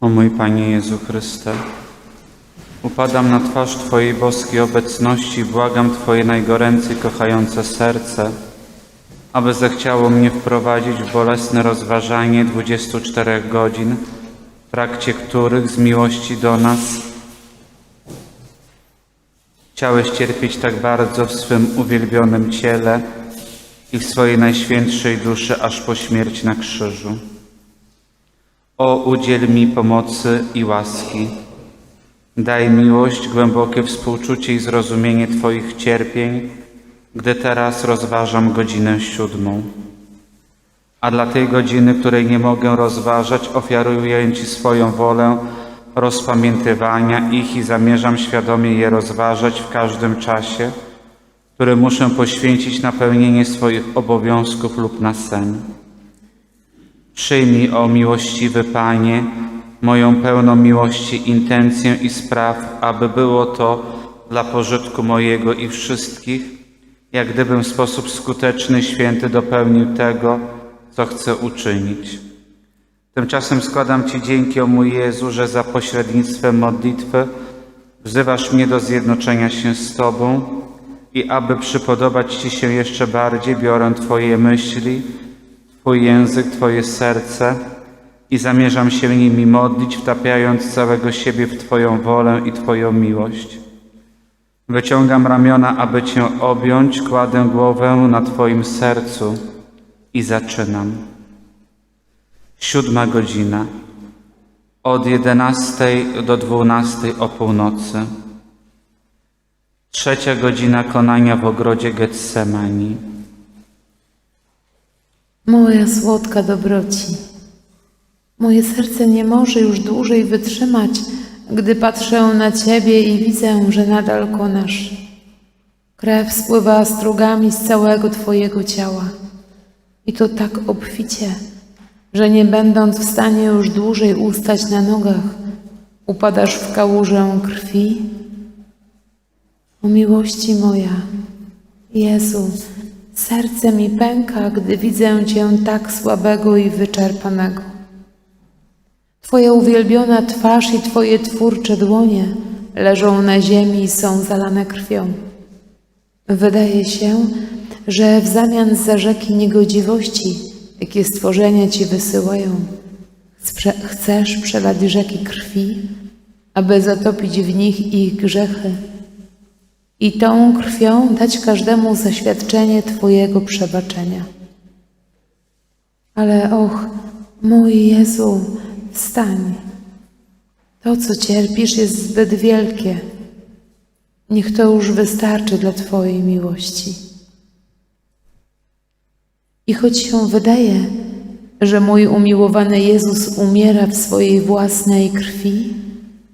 O mój Panie Jezu Chryste, upadam na twarz Twojej boskiej obecności błagam Twoje najgoręcej kochające serce, aby zechciało mnie wprowadzić w bolesne rozważanie 24 godzin, w trakcie których z miłości do nas chciałeś cierpieć tak bardzo w swym uwielbionym ciele i w swojej najświętszej duszy aż po śmierć na krzyżu. O, udziel mi pomocy i łaski. Daj miłość, głębokie współczucie i zrozumienie Twoich cierpień, gdy teraz rozważam godzinę siódmą. A dla tej godziny, której nie mogę rozważać, ofiaruję Ci swoją wolę rozpamiętywania ich i zamierzam świadomie je rozważać w każdym czasie, który muszę poświęcić na pełnienie swoich obowiązków lub na sen. Przyjmij, o miłościwy Panie, moją pełną miłości intencję i spraw, aby było to dla pożytku mojego i wszystkich, jak gdybym w sposób skuteczny święty dopełnił tego, co chcę uczynić. Tymczasem składam Ci dzięki, o mój Jezu, że za pośrednictwem modlitwy wzywasz mnie do zjednoczenia się z Tobą i aby przypodobać Ci się jeszcze bardziej, biorę Twoje myśli, Twój język, Twoje serce i zamierzam się nimi modlić, wtapiając całego siebie w Twoją wolę i Twoją miłość. Wyciągam ramiona, aby Cię objąć, kładę głowę na Twoim sercu i zaczynam. Siódma godzina. Od jedenastej do dwunastej o północy. Trzecia godzina konania w ogrodzie Getsemani. Moja słodka dobroci, moje serce nie może już dłużej wytrzymać, gdy patrzę na Ciebie i widzę, że nadal konasz. Krew spływa strugami z całego Twojego ciała. I to tak obficie, że nie będąc w stanie już dłużej ustać na nogach, upadasz w kałużę krwi. O miłości moja, Jezu, serce mi pęka, gdy widzę Cię tak słabego i wyczerpanego. Twoja uwielbiona twarz i Twoje twórcze dłonie leżą na ziemi i są zalane krwią. Wydaje się, że w zamian za rzeki niegodziwości, jakie stworzenia Ci wysyłają, chcesz przelać rzeki krwi, aby zatopić w nich ich grzechy i tą krwią dać każdemu zaświadczenie Twojego przebaczenia. Ale och, mój Jezu, wstań. To, co cierpisz, jest zbyt wielkie. Niech to już wystarczy dla Twojej miłości. I choć się wydaje, że mój umiłowany Jezus umiera w swojej własnej krwi,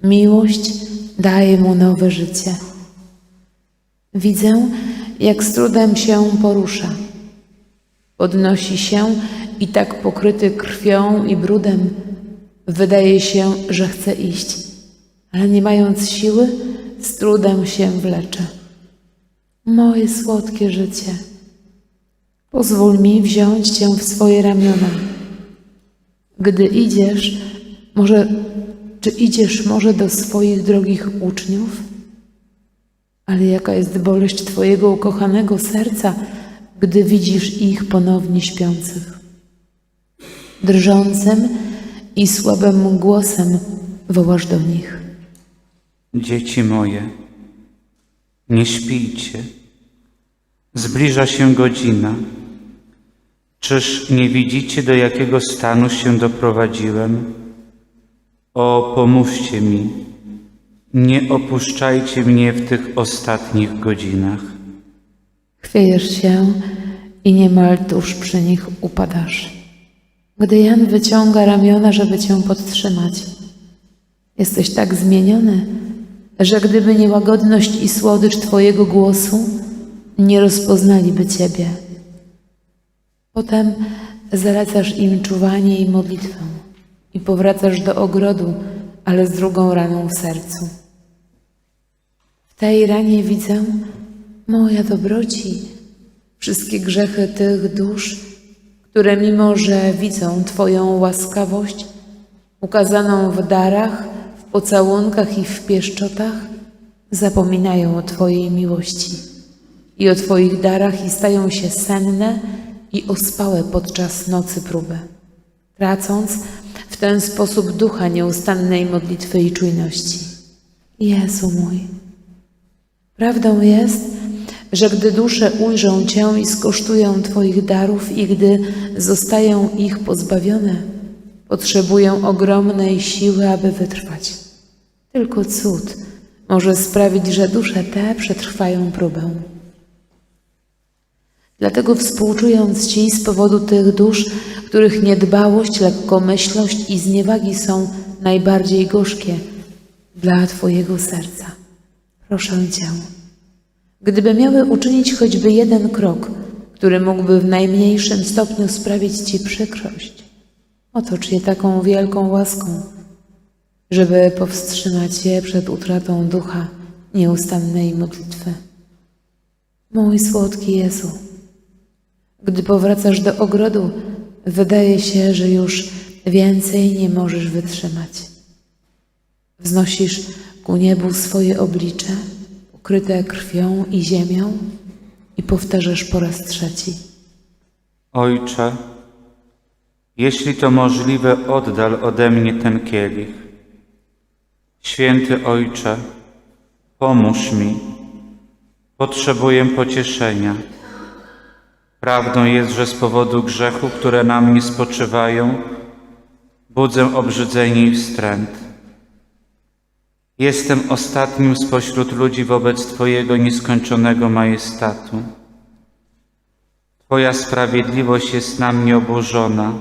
miłość daje mu nowe życie. Widzę, jak z trudem się porusza. Podnosi się i tak pokryty krwią i brudem, wydaje się, że chce iść, ale nie mając siły, z trudem się wlecze. Moje słodkie życie, pozwól mi wziąć Cię w swoje ramiona. Gdy idziesz, może, czy idziesz może do swoich drogich uczniów? Ale jaka jest boleść Twojego ukochanego serca, gdy widzisz ich ponownie śpiących. Drżącym i słabym głosem wołasz do nich. Dzieci moje, nie śpijcie. Zbliża się godzina. Czyż nie widzicie, do jakiego stanu się doprowadziłem? O, pomóżcie mi. Nie opuszczajcie mnie w tych ostatnich godzinach. Chwiejesz się i niemal tuż przy nich upadasz. Gdy Jan wyciąga ramiona, żeby cię podtrzymać, jesteś tak zmieniony, że gdyby nie łagodność i słodycz Twojego głosu, nie rozpoznaliby Ciebie. Potem zalecasz im czuwanie i modlitwę i powracasz do ogrodu, ale z drugą raną w sercu. Tej ranie widzę, moja dobroci, wszystkie grzechy tych dusz, które mimo, że widzą Twoją łaskawość, ukazaną w darach, w pocałunkach i w pieszczotach, zapominają o Twojej miłości i o Twoich darach i stają się senne i ospałe podczas nocy próby, tracąc w ten sposób ducha nieustannej modlitwy i czujności. Jezu mój, prawdą jest, że gdy dusze ujrzą Cię i skosztują Twoich darów i gdy zostają ich pozbawione, potrzebują ogromnej siły, aby wytrwać. Tylko cud może sprawić, że dusze te przetrwają próbę. Dlatego współczując Ci z powodu tych dusz, których niedbałość, lekkomyślność i zniewagi są najbardziej gorzkie dla Twojego serca, proszę Cię, gdyby miały uczynić choćby jeden krok, który mógłby w najmniejszym stopniu sprawić Ci przykrość, otocz je taką wielką łaską, żeby powstrzymać je przed utratą ducha nieustannej modlitwy. Mój słodki Jezu, gdy powracasz do ogrodu, wydaje się, że już więcej nie możesz wytrzymać. Wznosisz ku niebu swoje oblicze, ukryte krwią i ziemią, i powtarzasz po raz trzeci. Ojcze, jeśli to możliwe, oddal ode mnie ten kielich. Święty Ojcze, pomóż mi. Potrzebuję pocieszenia. Prawdą jest, że z powodu grzechu, które na mnie spoczywają, budzę obrzydzenie i wstręt. Jestem ostatnim spośród ludzi wobec Twojego nieskończonego majestatu. Twoja sprawiedliwość jest na mnie oburzona,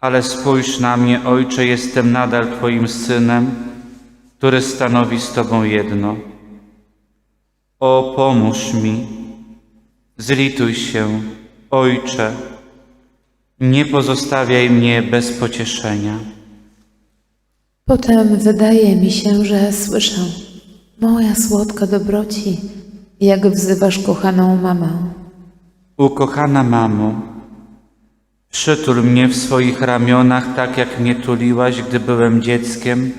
ale spójrz na mnie, Ojcze, jestem nadal Twoim synem, który stanowi z Tobą jedno. O, pomóż mi, zlituj się, Ojcze, nie pozostawiaj mnie bez pocieszenia. Potem wydaje mi się, że słyszę, moja słodka dobroci, jak wzywasz kochaną mamę. Ukochana mamo, przytul mnie w swoich ramionach tak, jak mnie tuliłaś, gdy byłem dzieckiem.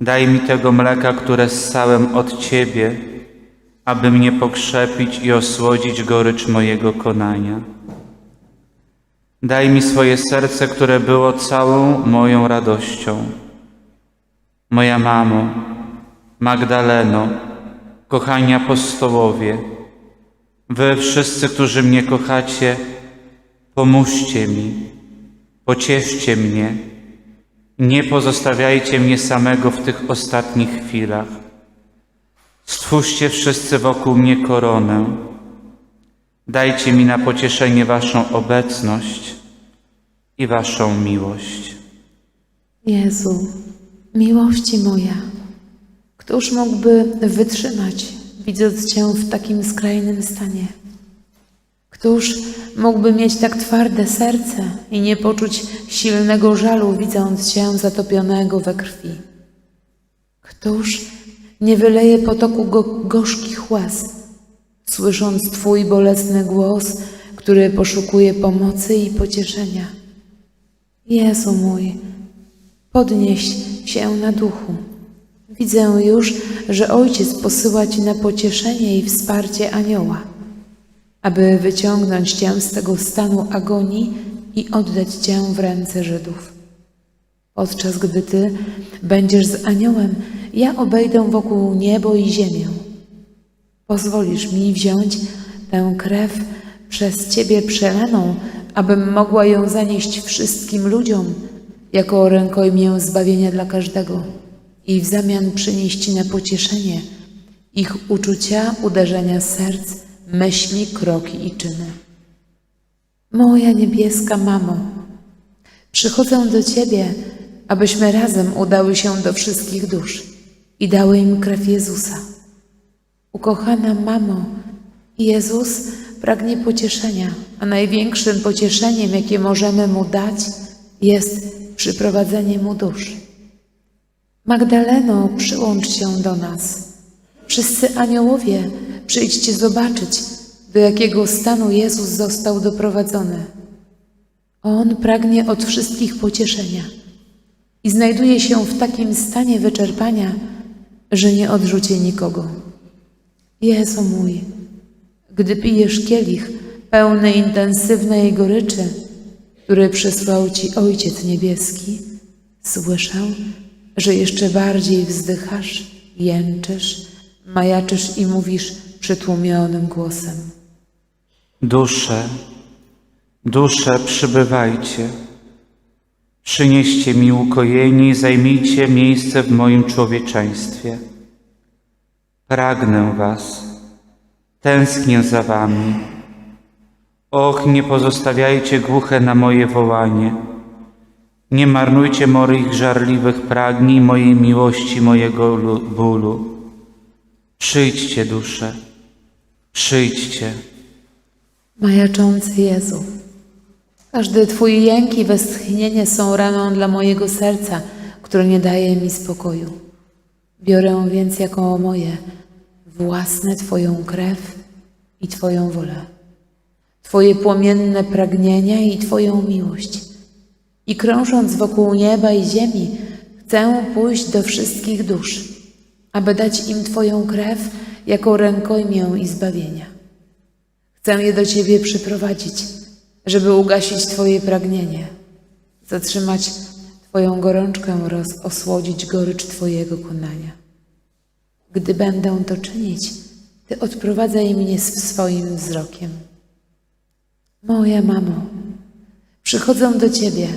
Daj mi tego mleka, które ssałem od Ciebie, aby mnie pokrzepić i osłodzić gorycz mojego konania. Daj mi swoje serce, które było całą moją radością. Moja mamo, Magdaleno, kochani apostołowie, Wy wszyscy, którzy mnie kochacie, pomóżcie mi, pocieszcie mnie, nie pozostawiajcie mnie samego w tych ostatnich chwilach. Stwórzcie wszyscy wokół mnie koronę. Dajcie mi na pocieszenie Waszą obecność i Waszą miłość. Jezu, miłości moja, któż mógłby wytrzymać, widząc Cię w takim skrajnym stanie? Któż mógłby mieć tak twarde serce i nie poczuć silnego żalu, widząc Cię zatopionego we krwi? Któż nie wyleje potoku go gorzkich łez, słysząc Twój bolesny głos, który poszukuje pomocy i pocieszenia? Jezu mój, podnieś się na duchu. Widzę już, że Ojciec posyła Ci na pocieszenie i wsparcie anioła, aby wyciągnąć Cię z tego stanu agonii i oddać Cię w ręce Żydów. Podczas gdy Ty będziesz z aniołem, ja obejdę wokół niebo i ziemię. Pozwolisz mi wziąć tę krew przez Ciebie przelaną, abym mogła ją zanieść wszystkim ludziom, jako rękojmię zbawienia dla każdego i w zamian przynieść na pocieszenie ich uczucia, uderzenia serc, myśli, kroki i czyny. Moja niebieska mamo, przychodzę do Ciebie, abyśmy razem udały się do wszystkich dusz i dały im krew Jezusa. Ukochana mamo, Jezus pragnie pocieszenia, a największym pocieszeniem, jakie możemy Mu dać, jest przyprowadzenie Mu dusz. Magdaleno, przyłącz się do nas. Wszyscy aniołowie, przyjdźcie zobaczyć, do jakiego stanu Jezus został doprowadzony. On pragnie od wszystkich pocieszenia i znajduje się w takim stanie wyczerpania, że nie odrzuci nikogo. Jezu mój, gdy pijesz kielich pełny intensywnej goryczy, który przysłał Ci Ojciec Niebieski, słyszę, że jeszcze bardziej wzdychasz, jęczysz, majaczysz i mówisz przytłumionym głosem. Dusze, dusze, przybywajcie. Przynieście mi ukojenie i zajmijcie miejsce w moim człowieczeństwie. Pragnę was, tęsknię za wami. Och, nie pozostawiajcie głuche na moje wołanie. Nie marnujcie moich żarliwych pragnień, mojej miłości, mojego lu- bólu. Przyjdźcie, dusze, przyjdźcie. Majaczący Jezu, każdy Twój jęk i westchnienie są raną dla mojego serca, które nie daje mi spokoju. Biorę więc jako moje własne Twoją krew i Twoją wolę, Twoje płomienne pragnienia i Twoją miłość. I krążąc wokół nieba i ziemi, chcę pójść do wszystkich dusz, aby dać im Twoją krew jako rękojmię i zbawienia. Chcę je do Ciebie przyprowadzić, żeby ugasić Twoje pragnienie, zatrzymać Twoją gorączkę oraz osłodzić gorycz Twojego konania. Gdy będę to czynić, Ty odprowadzaj mnie swoim wzrokiem. Moja mamo, przychodzę do Ciebie,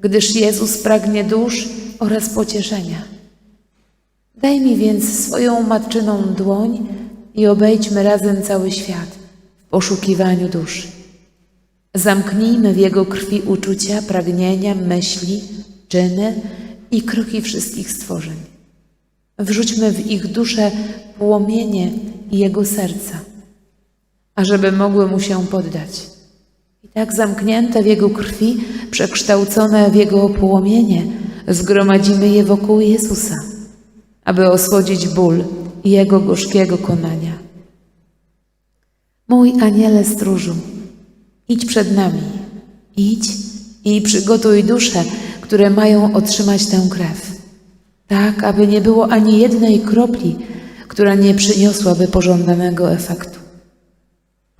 gdyż Jezus pragnie dusz oraz pocieszenia. Daj mi więc swoją matczyną dłoń i obejdźmy razem cały świat w poszukiwaniu duszy. Zamknijmy w Jego krwi uczucia, pragnienia, myśli, czyny i kroki wszystkich stworzeń. Wrzućmy w ich duszę płomienie Jego serca, ażeby mogły Mu się poddać. I tak zamknięte w Jego krwi, przekształcone w Jego płomienie, zgromadzimy je wokół Jezusa, aby osłodzić ból Jego gorzkiego konania. Mój aniele stróżu, idź przed nami, idź i przygotuj dusze, które mają otrzymać tę krew, tak aby nie było ani jednej kropli, która nie przyniosłaby pożądanego efektu.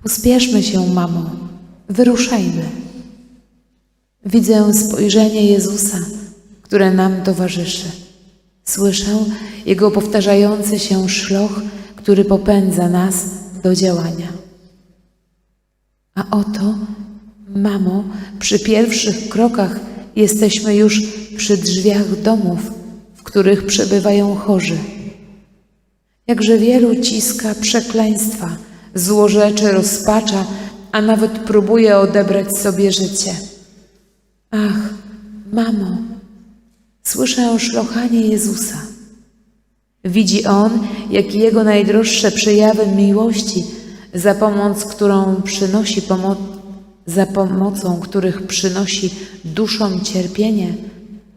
Pospieszmy się, mamo, wyruszajmy. Widzę spojrzenie Jezusa, które nam towarzyszy. Słyszę Jego powtarzający się szloch, który popędza nas do działania. A oto, mamo, przy pierwszych krokach jesteśmy już przy drzwiach domów, w których przebywają chorzy. Jakże wielu ciska przekleństwa, złorzeczy, rozpacza, a nawet próbuje odebrać sobie życie. Ach, mamo, słyszę szlochanie Jezusa. Widzi On, jak Jego najdroższe przejawy miłości, za pomoc, którą przynosi za pomocą których przynosi duszom cierpienie,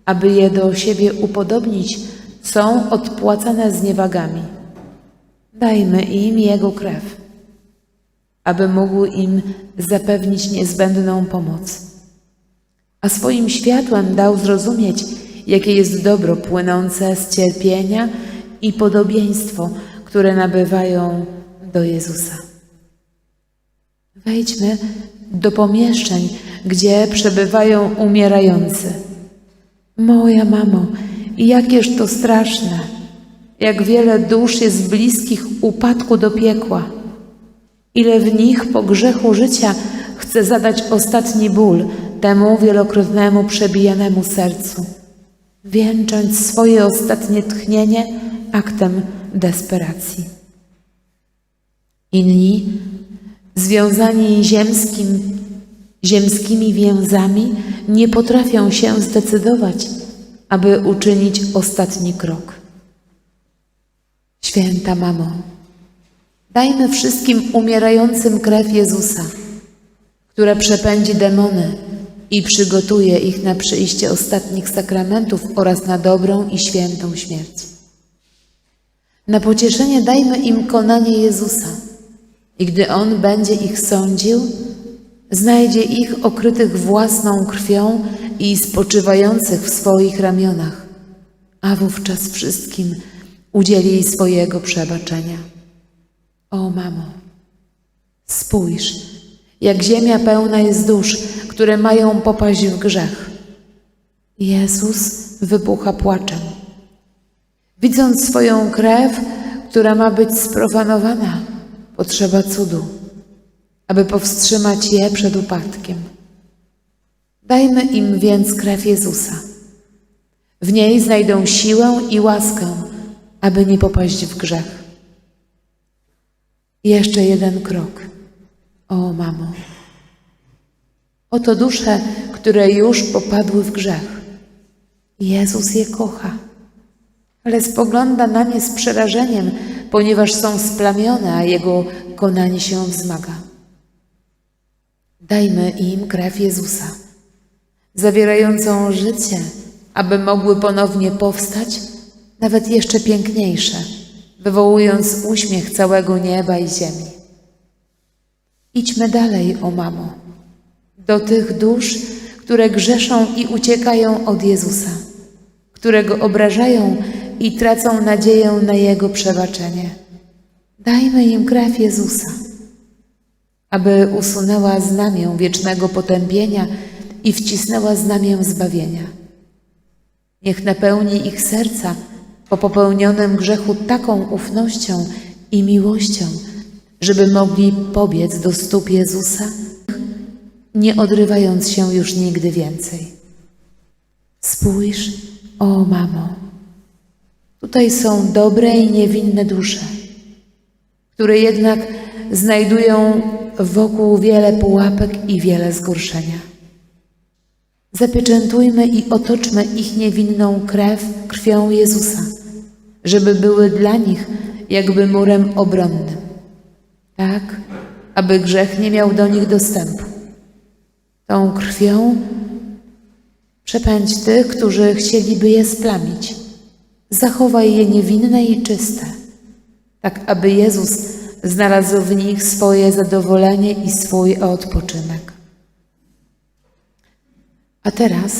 aby je do siebie upodobnić, są odpłacane zniewagami. Dajmy im Jego krew, aby mógł im zapewnić niezbędną pomoc. A swoim światłem dał zrozumieć, jakie jest dobro płynące z cierpienia i podobieństwo, które nabywają do Jezusa. Wejdźmy do pomieszczeń, gdzie przebywają umierający. Moja mamo, jakież to straszne, jak wiele dusz jest bliskich upadku do piekła. Ile w nich po grzechu życia chce zadać ostatni ból temu wielokrotnemu przebijanemu sercu, wieńcząc swoje ostatnie tchnienie aktem desperacji. Inni, związani ziemskim, ziemskimi więzami, nie potrafią się zdecydować, aby uczynić ostatni krok. Święta Mamo, dajmy wszystkim umierającym krew Jezusa, która przepędzi demony i przygotuje ich na przyjście ostatnich sakramentów oraz na dobrą i świętą śmierć. Na pocieszenie dajmy im konanie Jezusa i gdy On będzie ich sądził, znajdzie ich okrytych własną krwią i spoczywających w swoich ramionach, a wówczas wszystkim udzieli swojego przebaczenia. O mamo, spójrz, jak ziemia pełna jest dusz, które mają popaść w grzech. Jezus wybucha płaczem. Widząc swoją krew, która ma być sprofanowana, potrzeba cudu, aby powstrzymać je przed upadkiem. Dajmy im więc krew Jezusa. W niej znajdą siłę i łaskę, aby nie popaść w grzech. Jeszcze jeden krok. O mamo. Oto dusze, które już popadły w grzech. Jezus je kocha, ale spogląda na nie z przerażeniem, ponieważ są splamione, a Jego konanie się wzmaga. Dajmy im krew Jezusa, zawierającą życie, aby mogły ponownie powstać, nawet jeszcze piękniejsze, wywołując uśmiech całego nieba i ziemi. Idźmy dalej, o mamo, do tych dusz, które grzeszą i uciekają od Jezusa, które go obrażają i tracą nadzieję na Jego przebaczenie. Dajmy im krew Jezusa, aby usunęła znamię wiecznego potępienia i wcisnęła znamię zbawienia. Niech napełni ich serca po popełnionym grzechu taką ufnością i miłością, żeby mogli pobiec do stóp Jezusa, nie odrywając się już nigdy więcej. Spójrz, o mamo, tutaj są dobre i niewinne dusze, które jednak znajdują wokół wiele pułapek i wiele zgorszenia. Zapieczętujmy i otoczmy ich niewinną krew krwią Jezusa, żeby były dla nich jakby murem obronnym, tak, aby grzech nie miał do nich dostępu. Tą krwią przepędź tych, którzy chcieliby je splamić. Zachowaj je niewinne i czyste, tak aby Jezus znalazł w nich swoje zadowolenie i swój odpoczynek. A teraz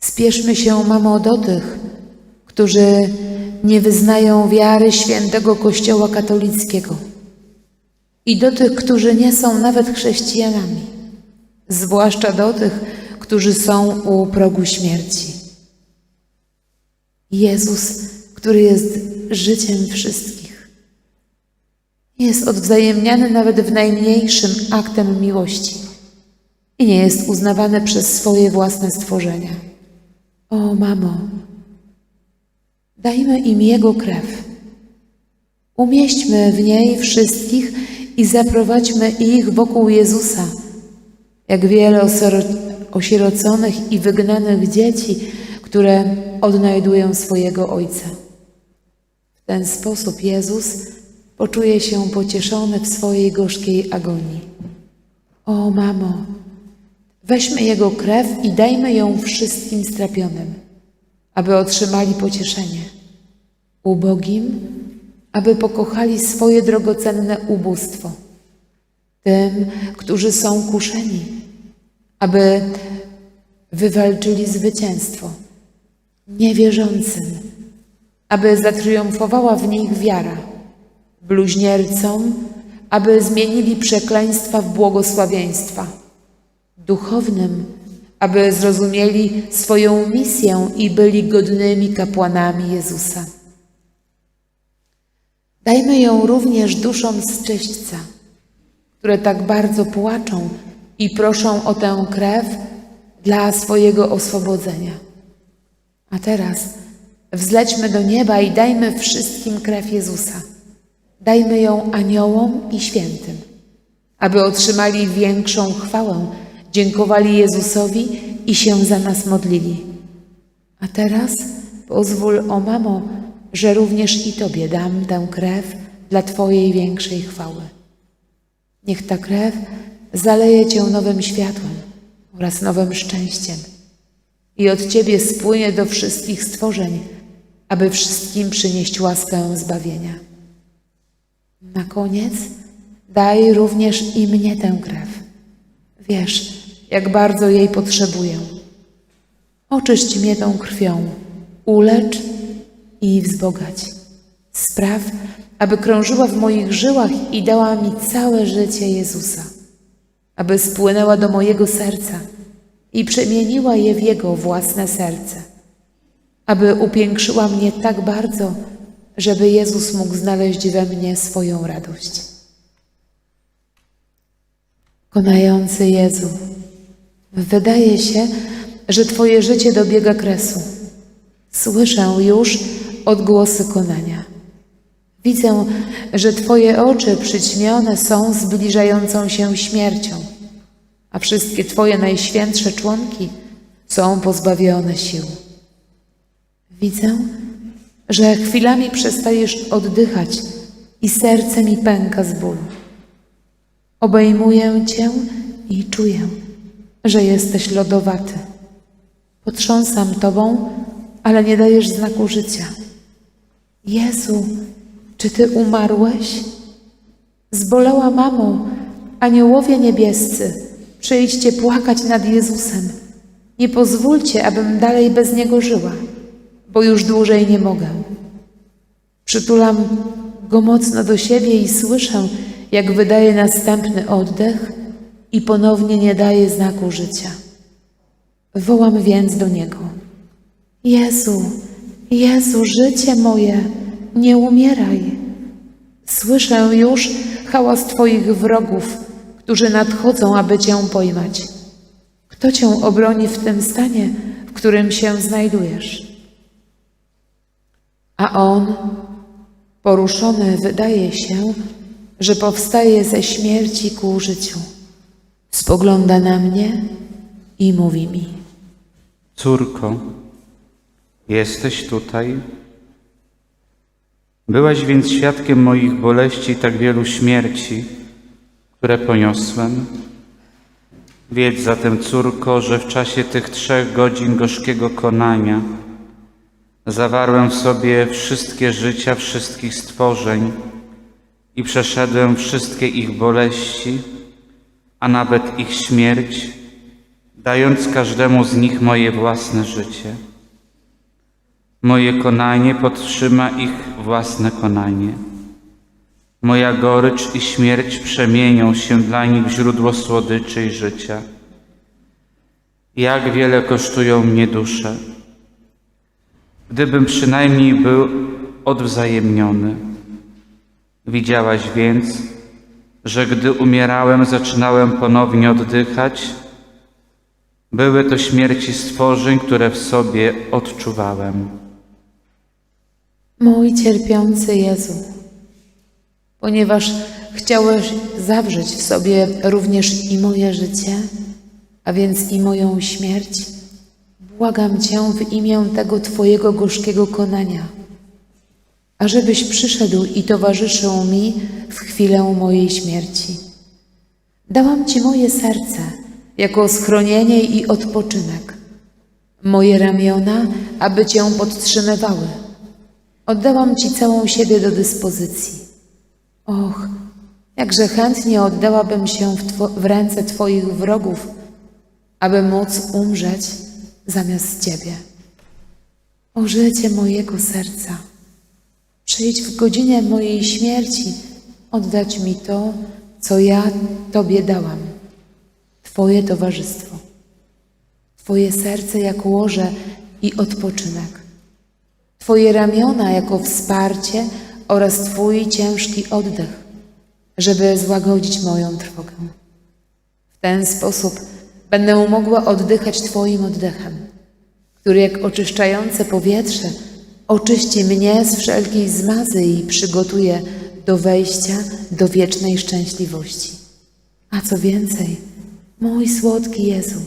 spieszmy się, mamo, do tych, którzy nie wyznają wiary świętego Kościoła katolickiego i do tych, którzy nie są nawet chrześcijanami, zwłaszcza do tych, którzy są u progu śmierci. Jezus, który jest życiem wszystkich, jest odwzajemniany nawet w najmniejszym aktem miłości i nie jest uznawany przez swoje własne stworzenia. O mamo, dajmy im Jego krew. Umieśćmy w niej wszystkich i zaprowadźmy ich wokół Jezusa, jak wiele osieroconych i wygnanych dzieci, które odnajdują swojego Ojca. W ten sposób Jezus poczuje się pocieszony w swojej gorzkiej agonii. O mamo, weźmy Jego krew i dajmy ją wszystkim strapionym, aby otrzymali pocieszenie. Ubogim, aby pokochali swoje drogocenne ubóstwo. Tym, którzy są kuszeni, aby wywalczyli zwycięstwo. Niewierzącym, aby zatriumfowała w nich wiara. Bluźniercom, aby zmienili przekleństwa w błogosławieństwa. Duchownym, aby zrozumieli swoją misję i byli godnymi kapłanami Jezusa. Dajmy ją również duszom z czyśćca, które tak bardzo płaczą i proszą o tę krew dla swojego oswobodzenia. A teraz wzlećmy do nieba i dajmy wszystkim krew Jezusa. Dajmy ją aniołom i świętym, aby otrzymali większą chwałę, dziękowali Jezusowi i się za nas modlili. A teraz pozwól, o mamo, że również i Tobie dam tę krew dla Twojej większej chwały. Niech ta krew zaleje Cię nowym światłem oraz nowym szczęściem i od Ciebie spłynie do wszystkich stworzeń, aby wszystkim przynieść łaskę zbawienia. Na koniec daj również i mnie tę krew, Wiesz, jak bardzo jej potrzebuję. Oczyść mnie tą krwią, ulecz i wzbogać. Spraw, aby krążyła w moich żyłach i dała mi całe życie Jezusa, aby spłynęła do mojego serca i przemieniła je w Jego własne serce, aby upiększyła mnie tak bardzo, żeby Jezus mógł znaleźć we mnie swoją radość. Konający Jezu, wydaje się, że Twoje życie dobiega kresu. Słyszę już odgłosy konania. Widzę, że Twoje oczy przyćmione są zbliżającą się śmiercią, a wszystkie Twoje najświętsze członki są pozbawione sił. Widzę, że chwilami przestajesz oddychać i serce mi pęka z bólu. Obejmuję Cię i czuję, że jesteś lodowaty. Potrząsam Tobą, ale nie dajesz znaku życia. Jezu, czy Ty umarłeś? Zbolała mamo, aniołowie niebiescy, przyjdźcie płakać nad Jezusem. Nie pozwólcie, abym dalej bez Niego żyła, bo już dłużej nie mogę. Przytulam go mocno do siebie i słyszę, jak wydaje następny oddech i ponownie nie daje znaku życia. Wołam więc do niego: Jezu, Jezu, życie moje, nie umieraj. Słyszę już hałas Twoich wrogów, którzy nadchodzą, aby Cię pojmać. Kto Cię obroni w tym stanie, w którym się znajdujesz? A on, poruszony, wydaje się, że powstaje ze śmierci ku życiu. Spogląda na mnie i mówi mi: Córko, jesteś tutaj? Byłaś więc świadkiem moich boleści i tak wielu śmierci, które poniosłem. Wiedz zatem, córko, że w czasie tych trzech godzin gorzkiego konania zawarłem w sobie wszystkie życia wszystkich stworzeń i przeszedłem wszystkie ich boleści, a nawet ich śmierć, dając każdemu z nich moje własne życie. Moje konanie podtrzyma ich własne konanie. Moja gorycz i śmierć przemienią się dla nich w źródło słodyczy i życia. Jak wiele kosztują mnie dusze. Gdybym przynajmniej był odwzajemniony. Widziałaś więc, że gdy umierałem, zaczynałem ponownie oddychać. Były to śmierci stworzeń, które w sobie odczuwałem. Mój cierpiący Jezu, ponieważ chciałeś zawrzeć w sobie również i moje życie, a więc i moją śmierć, błagam Cię w imię tego Twojego gorzkiego konania, ażebyś przyszedł i towarzyszył mi w chwilę mojej śmierci. Dałam Ci moje serce jako schronienie i odpoczynek, moje ramiona, aby Cię podtrzymywały. Oddałam Ci całą siebie do dyspozycji. Och, jakże chętnie oddałabym się w, two- w ręce Twoich wrogów, aby móc umrzeć zamiast Ciebie. O życie mojego serca, przyjdź w godzinie mojej śmierci oddać mi to, co ja Tobie dałam, Twoje towarzystwo, Twoje serce jak łoże i odpoczynek. Twoje ramiona jako wsparcie oraz Twój ciężki oddech, żeby złagodzić moją trwogę. W ten sposób będę mogła oddychać Twoim oddechem, który jak oczyszczające powietrze oczyści mnie z wszelkiej zmazy i przygotuje do wejścia do wiecznej szczęśliwości. A co więcej, mój słodki Jezu,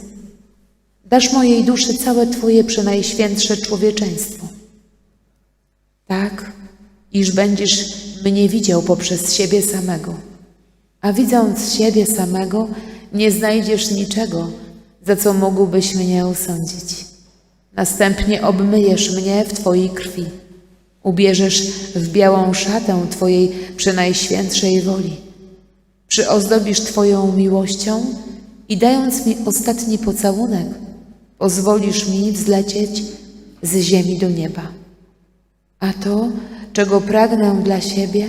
dasz mojej duszy całe Twoje przenajświętsze człowieczeństwo tak, iż będziesz mnie widział poprzez siebie samego. A widząc siebie samego, nie znajdziesz niczego, za co mógłbyś mnie osądzić. Następnie obmyjesz mnie w Twojej krwi. Ubierzesz w białą szatę Twojej przenajświętszej woli. Przyozdobisz Twoją miłością i dając mi ostatni pocałunek, pozwolisz mi wzlecieć z ziemi do nieba. A to, czego pragnę dla siebie,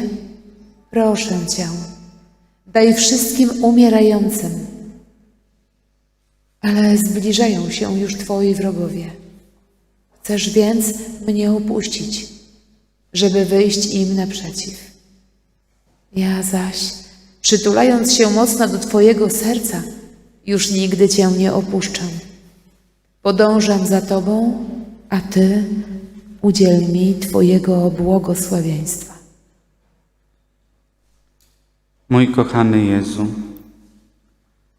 proszę Cię, daj wszystkim umierającym. Ale zbliżają się już Twoi wrogowie. Chcesz więc mnie opuścić, żeby wyjść im naprzeciw. Ja zaś, przytulając się mocno do Twojego serca, już nigdy Cię nie opuszczę. Podążam za Tobą, a Ty udziel mi Twojego błogosławieństwa. Mój kochany Jezu,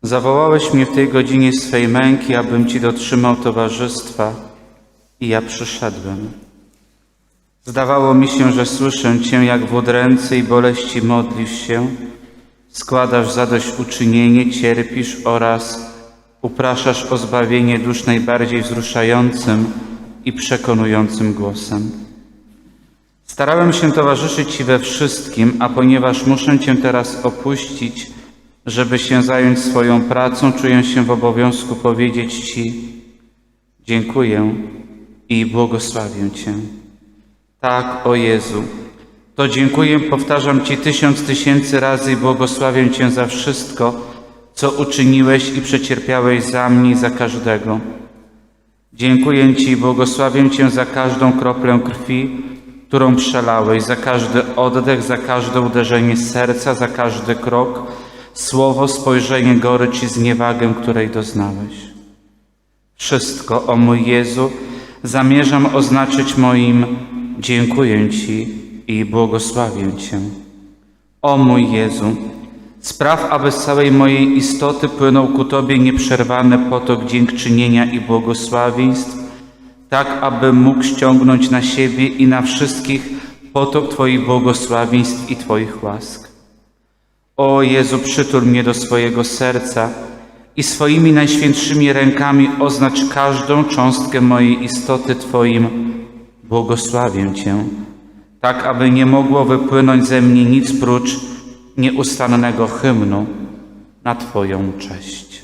zawołałeś mnie w tej godzinie swej męki, abym Ci dotrzymał towarzystwa i ja przyszedłem. Zdawało mi się, że słyszę Cię jak w udręce i boleści modlisz się, składasz zadośćuczynienie, cierpisz oraz upraszasz o zbawienie dusz najbardziej wzruszającym i przekonującym głosem. Starałem się towarzyszyć Ci we wszystkim, a ponieważ muszę Cię teraz opuścić, żeby się zająć swoją pracą, czuję się w obowiązku powiedzieć Ci dziękuję i błogosławię Cię. Tak, o Jezu, to dziękuję, powtarzam Ci tysiąc tysięcy razy i błogosławię Cię za wszystko, co uczyniłeś i przecierpiałeś za mnie i za każdego. Dziękuję Ci i błogosławię Cię za każdą kroplę krwi, którą przelałeś, za każdy oddech, za każde uderzenie serca, za każdy krok, słowo, spojrzenie, gorycz i zniewagę, której doznałeś. Wszystko, o mój Jezu, zamierzam oznaczyć moim dziękuję Ci i błogosławię Cię. O mój Jezu, spraw, aby z całej mojej istoty płynął ku Tobie nieprzerwany potok dziękczynienia i błogosławieństw, tak aby mógł ściągnąć na siebie i na wszystkich potok Twoich błogosławieństw i Twoich łask. O Jezu, przytul mnie do swojego serca i swoimi najświętszymi rękami oznacz każdą cząstkę mojej istoty Twoim błogosławię Cię, tak aby nie mogło wypłynąć ze mnie nic prócz nieustannego hymnu na Twoją cześć.